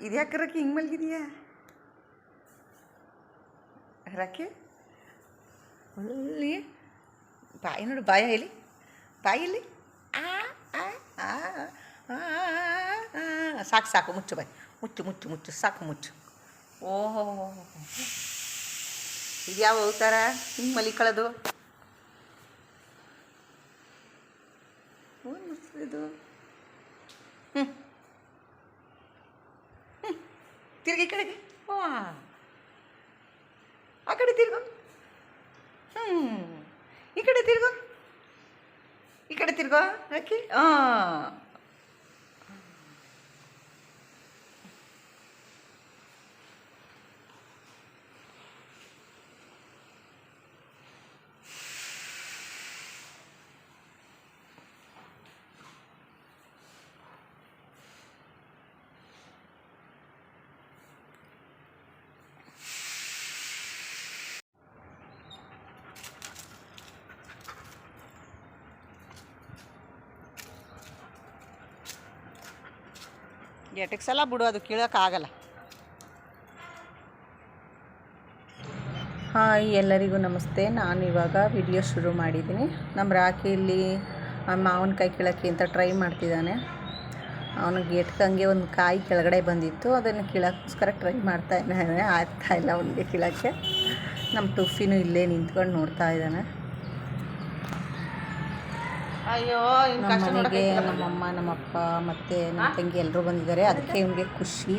ಇದು ಯಾಕೆ ರಕ್ಕಿ ಹಿಂಗೆ ಮಲಗಿದೀಯಾ? ರಕ್ಕಿ? ಒಳ್ಳೆ ಬಾಯಿ ನೋಡು, ಬಾಯ ಹೇಳಿ ಬಾಯಲ್ಲಿ. ಸಾಕು ಸಾಕು, ಮುಚ್ಚು ಬಾಯಿ. ಮುಚ್ಚು ಮುಚ್ಚು ಮುಚ್ಚು, ಸಾಕು, ಮುಚ್ಚು. ಓಹೋ ಇದ್ಯಾವ ಅವತಾರ? ಹಿಂಗೆ ಮಲಿಕೊಳ್ಳೋದು? ಏನು తిరిగి ఇక్కడికి. అక్కడ తిరుగు. ఇక్కడ తిరుగు. ఇక్కడ తిరుగు. ఓకే. ಸಲ ಬಿಡು, ಅದು ಕೀಳೋಕ್ಕಾಗಲ್ಲ ಹಾಯ್ ಎಲ್ಲರಿಗೂ ನಮಸ್ತೆ. ನಾನು ಇವಾಗ ವಿಡಿಯೋ ಶುರು ಮಾಡಿದ್ದೀನಿ. ನಮ್ಮ ರಾಖಿ ಇಲ್ಲಿ, ಆ ಮಾವಿನಕಾಯಿ ಕೀಳೋಕ್ಕೆ ಅಂತ ಟ್ರೈ ಮಾಡ್ತಿದ್ದಾನೆ. ಅವನಿಗೆ ಎಟ್ಕಂಗೆ ಒಂದು ಕಾಯಿ ಕೆಳಗಡೆ ಬಂದಿತ್ತು. ಅದನ್ನು ಕೀಳೋಕ್ಕೋಸ್ಕರ ಟ್ರೈ ಮಾಡ್ತಾ ಇದ್ದಾನೆ. ಇಲ್ಲ ಅವನಿಗೆ ಕೀಳೋಕ್ಕೆ. ನಮ್ಮ ಟುಫಿನೂ ಇಲ್ಲೇ ನಿಂತ್ಕೊಂಡು ನೋಡ್ತಾ ಇದ್ದಾನೆ. ಅಯ್ಯೋ ನೋಡಕ್ಕೆ ನಮ್ಮಮ್ಮ ನಮ್ಮಪ್ಪ ಮತ್ತು ನಮ್ಮ ತಂಗಿ ಎಲ್ಲರೂ ಬಂದಿದ್ದಾರೆ. ಅದಕ್ಕೆ ಇವನಿಗೆ ಖುಷಿ.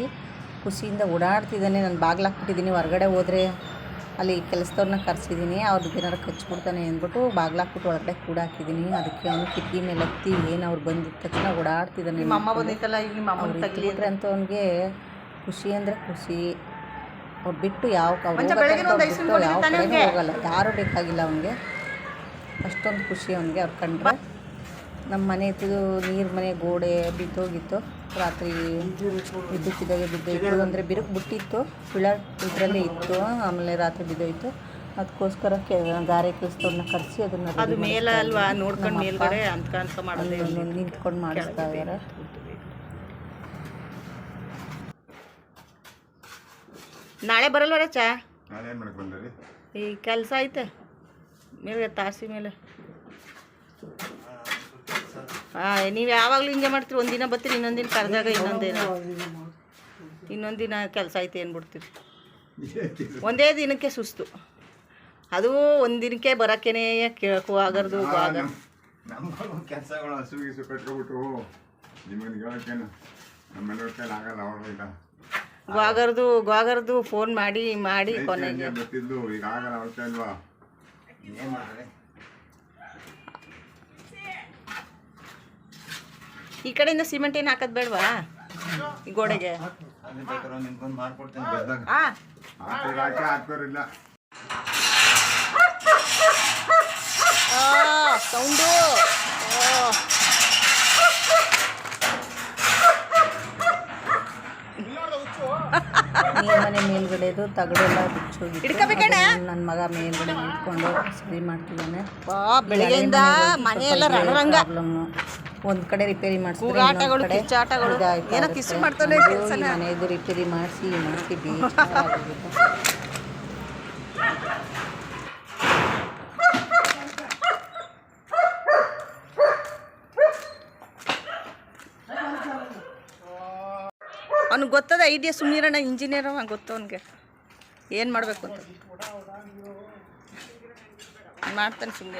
ಖುಷಿಯಿಂದ ಓಡಾಡ್ತಿದ್ದಾನೆ. ನಾನು ಬಾಗಿಲು ಹಾಕ್ಬಿಟ್ಟಿದ್ದೀನಿ ಹೊರಗಡೆ ಹೋದರೆ ಅಲ್ಲಿ ಕೆಲಸದವ್ರನ್ನ ಕರೆಸಿದ್ದೀನಿ. ಅವ್ರಿಗೆ ಏನಾರು ಕಚ್ಬಿಡ್ತಾನೆ ಅಂದ್ಬಿಟ್ಟು ಬಾಗಿಲು ಹಾಕ್ಬಿಟ್ಟು ಒಳಗಡೆ ಕೂಡ ಹಾಕಿದ್ದೀನಿ ಅದಕ್ಕೆ ಅವನು ಕಿಟಕಿ ಮೇಲೆ ಹತ್ತಿ ಏನು ಅವ್ರು ಬಂದಿದ್ದ ತಕ್ಷಣ ಓಡಾಡ್ತಿದ್ದಾನೆ ನಿಮ್ಮ ಅಮ್ಮ ಬಂದೈತಲ್ಲ ಅಮ್ಮನ ಅವ್ರು ಅಂತ. ಅವನಿಗೆ ಖುಷಿ ಅಂದರೆ ಖುಷಿ. ಅವ್ರು ಬಿಟ್ಟು ಯಾವ ಯಾವ ಕಡೆನೂ. ಹೋಗಲ್ಲ. ಯಾರೂ ಬೇಕಾಗಿಲ್ಲ ಅವನಿಗೆ. ಅಷ್ಟೊಂದು ಖುಷಿ ಅವನಿಗೆ. ಅವ್ರು ಕಂಡ್ರೆ ನಮ್ಮ ಮನೆದು ನೀರು ಮನೆ ಗೋಡೆ ಬಿದ್ದೋಗಿತ್ತು. ರಾತ್ರಿ ವಿದ್ಯುತ್ತಿದ್ದಾಗೆ ಬಿದ್ದೋಯ್ತು. ಅಂದರೆ ಬಿರುಕು ಬಿಟ್ಟಿತ್ತು. ಪಿಳರ್ ಇದರಲ್ಲೇ ಇತ್ತು. ಆಮೇಲೆ ರಾತ್ರಿ ಬಿದ್ದೋಯ್ತು. ಅದಕ್ಕೋಸ್ಕರ ಕೆ ಗಾರೆ ಕೆಲಸದವ್ರನ್ನ ಕರೆಸಿ ಅದನ್ನು ಅದು ಮೇಲ ಅಲ್ವಾ? ನೋಡ್ಕೊಂಡು ಮೇಲ್ಗಡೆ ಅಂತ ಮಾಡೋದು ನಿಂತ್ಕೊಂಡು ಮಾಡಿಸ್ತಾ ಇದ್ದಾರೆ ನಾಳೆ ಬರಲ್ವರ ಚಾ? ನಾನೇನು ಮಾಡಕ್ಕೆ ಬಂದ್ರಿ? ಈ ಕೆಲಸ ಐತೆ. ಮೇಲೆ ತಾಸಿ ಮೇಲೆ. ನೀವು ಯಾವಾಗಲೂ ಹಿಂಗೆ ಮಾಡ್ತೀರಿ? ಒಂದಿನ ಬರ್ತೀರಿ ಇನ್ನೊಂದಿನ ಕರೆದಾಗ ಇನ್ನೊಂದಿನ ಇನ್ನೊಂದಿನ ಕೆಲಸ ಐತೆ ಏನ್ಬಿಡ್ತೀರಿ ಒಂದೇ ದಿನಕ್ಕೆ ಸುಸ್ತು. ಅದು ಒಂದಿನಕ್ಕೆ ಬರೋಕ್ಕೇನೆ ಕೇಳಕ್ಕೂ ಆಗರ್ದು ಆಗ ಕೆಲಸಗಳು ಹಸು ಗಿಸು ಕಟ್ಕೊಬಿಟ್ಟು ನಿಮಗೆ ಹೇಳಕ್ಕೇನು ನಮ್ಮ ಕೈಲಿ ಆಗಲ್ಲ ಅವರು ಈಗ ಗೋಗರ್ದು ಗೋಗರ್ದು ಫೋನ್ ಮಾಡಿ ಮಾಡಿ ಕೊನೆಗೆ. ಈಗ ಆಗಲ್ಲ ಅವ್ರ ಕೈಲ್ವಾ ಏನು ಮಾಡ್ರಿ? ಈ ಕಡೆಯಿಂದ ಸಿಮೆಂಟ್ ಏನು ಹಾಕೋದು ಬೇಡವಾ? ಈ ಗೋಡೆಗೆ. ಸೌಂಡು. ಮನೆ ಮೇಲ್ಗಡೆದು ತಗಡೆಲ್ಲ ಹಿಡ್ಕೊಬೇಕಣ್ಣ? ನನ್ನ ಮಗ ಮೇಲ್ಗಡೆ ನಿಂತ್ಕೊಂಡು ಸರಿ ಮಾಡ್ತಿದ್ದಾನೆ. ಬೆಳಗ್ಗೆಯಿಂದ ಮನೆಯೆಲ್ಲ ರಣರಂಗ. ಒಂದ್ ಕಡೆ ರಿಪೇರಿ ಮಾಡಿಸ್ತಾರೆ ರಿಪೇರಿ ಮಾಡಿಸಿ ಮಾಡಿಸಿ ಬೇಜಾರಾಗೋಗಿದೆ. ಅವ್ನಿಗೆ ಗೊತ್ತದ ಐಡಿಯಾ ಸುಮ್ಮನಿರಣ್ಣ ಇಂಜಿನಿಯರ್ ಅವ ಗೊತ್ತು ಅವನಿಗೆ. ಏನು ಮಾಡಬೇಕು ಅಂತ. ಮಾಡ್ತಾನೆ ಸುಮ್ಮನೆ